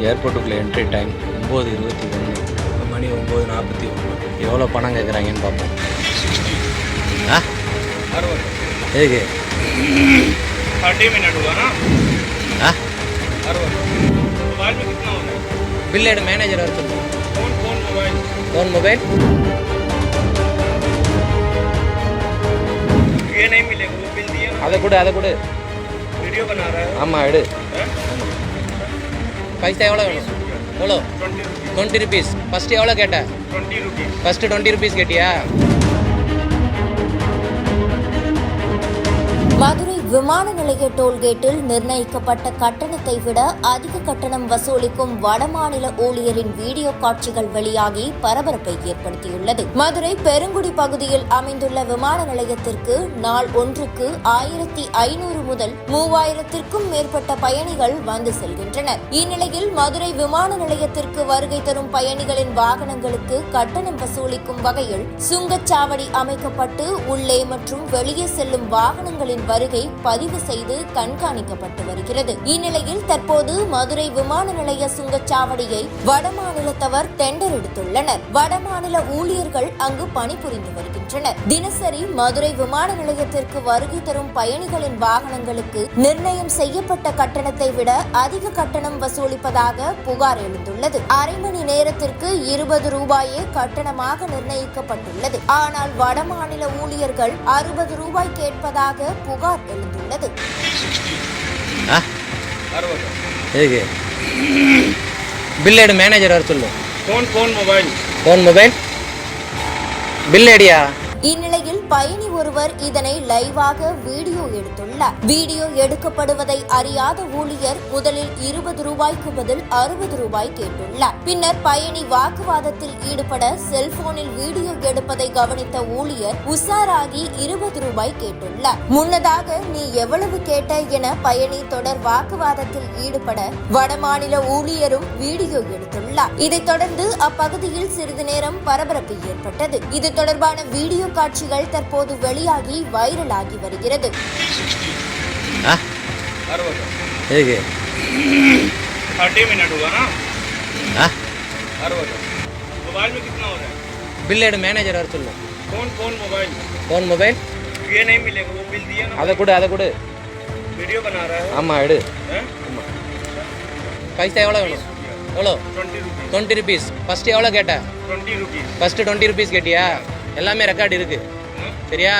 ஏர்போர்ட்டுக்குள்ளே entry time ஒம்பது இருபத்தி ஒன்று. மணி ஒம்பது நாற்பத்தி ஒன்று. எவ்வளோ பணம் கேட்குறாங்கன்னு பார்ப்போம். ஆ? எதுக்கு? ஆ? பில்லேடு மேனேஜர் வச்சுருக்கோம் ஃபோன் மொபைல் அதை கூட அதை கூட. வீடியோ பண்ண ஆமாம் எடு. பைசா எவ்வளோ வேணும்? எவ்வளோ டுவெண்ட்டி ருபீஸ் ஃபஸ்ட்டு எவ்வளோ கேட்ட? ஃபஸ்ட்டு டுவெண்ட்டி ருபீஸ் கேட்டியா? மதுரை விமான நிலைய டோல்கேட்டில் நிர்ணயிக்கப்பட்ட கட்டணத்தை விட அதிக கட்டணம் வசூலிக்கும் வடமாநில ஊழியரின் வீடியோ காட்சிகள் வெளியாகி பரபரப்பை ஏற்படுத்தியுள்ளது. மதுரை பெருங்குடி பகுதியில் அமைந்துள்ள விமான நிலையத்திற்கு நாள் ஒன்றுக்கு ஆயிரத்தி ஐநூறு முதல் மூவாயிரத்திற்கும் மேற்பட்ட பயணிகள் வந்து செல்கின்றனர். இந்நிலையில் மதுரை விமான நிலையத்திற்கு வருகை தரும் பயணிகளின் வாகனங்களுக்கு கட்டணம் வசூலிக்கும் வகையில் சுங்கச்சாவடி அமைக்கப்பட்டு உள்ளே மற்றும் வெளியே செல்லும் வாகனங்களின் வருகை பதிவு செய்து கண்காணிக்கப்பட்டு வருகிறது. இந்நிலையில் தற்போது மதுரை விமான நிலைய சுங்கச்சாவடியை வடமாநிலத்தவர் டெண்டர் எடுத்துள்ளனர். வடமாநில ஊழியர்கள் அங்கு பணிபுரிந்து வருகின்றனர். தினசரி மதுரை விமான நிலையத்திற்கு வருகை தரும் பயணிகளின் வாகனங்களுக்கு நிர்ணயம் செய்யப்பட்ட கட்டணத்தை விட அதிக கட்டணம் வசூலிப்பதாக புகார் எழுந்துள்ளது. அரை மணி நேரத்திற்கு இருபது ரூபாயே கட்டணமாக நிர்ணயிக்கப்பட்டுள்ளது. ஆனால் வடமாநில ஊழியர்கள் அறுபது ரூபாய் கேட்பதாக புகார் எழுந்துள்ளது. அமைந்துள்ளது எதுக்கு? பில் எடு மேனேஜர் வர சொல்லு. Phone phone mobile phone mobile bill எடியா இந்நிலையில் பயணி ஒருவர் இதனை லைவாக வீடியோ எடுத்துள்ளார். வீடியோ எடுக்கப்படுவதை அறியாத ஊழியர் முதலில் இருபது ரூபாய்க்கு பதில் அறுபது ரூபாய் கேட்டுள்ளார். பின்னர் பயணி வாக்குவாதத்தில் ஈடுபட செல்போனில் வீடியோ எடுப்பதை கவனித்த ஊழியர் உஷாராகி இருபது ரூபாய் கேட்டுள்ளார். முன்னதாக நீ எவ்வளவு கேட்ட? என பயணி தொடர் வாக்குவாதத்தில் ஈடுபட வடமாநில ஊழியரும் வீடியோ எடுத்துள்ளார். இதைத் தொடர்ந்து அப்பகுதியில் சிறிது நேரம் பரபரப்பு ஏற்பட்டது. இது தொடர்பான வீடியோ காட்சிகள் தற்போது வெளியாகி வைரலாகி வருகிறது ஆ अरवर எதுக்கு थर्टी मिनट हुआ ना ஆ अरवर मोबाइल में कितना हो रहा है பில் எடு மேனேஜர் வர சொல்லு कौन कौन मोबाइल ஃபோன் மொபைல் ये नहीं मिलेगा वो बिल दिए ना அதை கொடு அதை கொடு वीडियो बना रहा है ஆமாம் எடு हैं? பைசா எவ்வளோ வேணும் எவ்வளோ twenty rupees twenty rupees first எவ்வளோ கேட்ட twenty rupees first twenty rupees கேட்டியா எல்லாமே ரெக்கார்டு இருக்கு சரியா?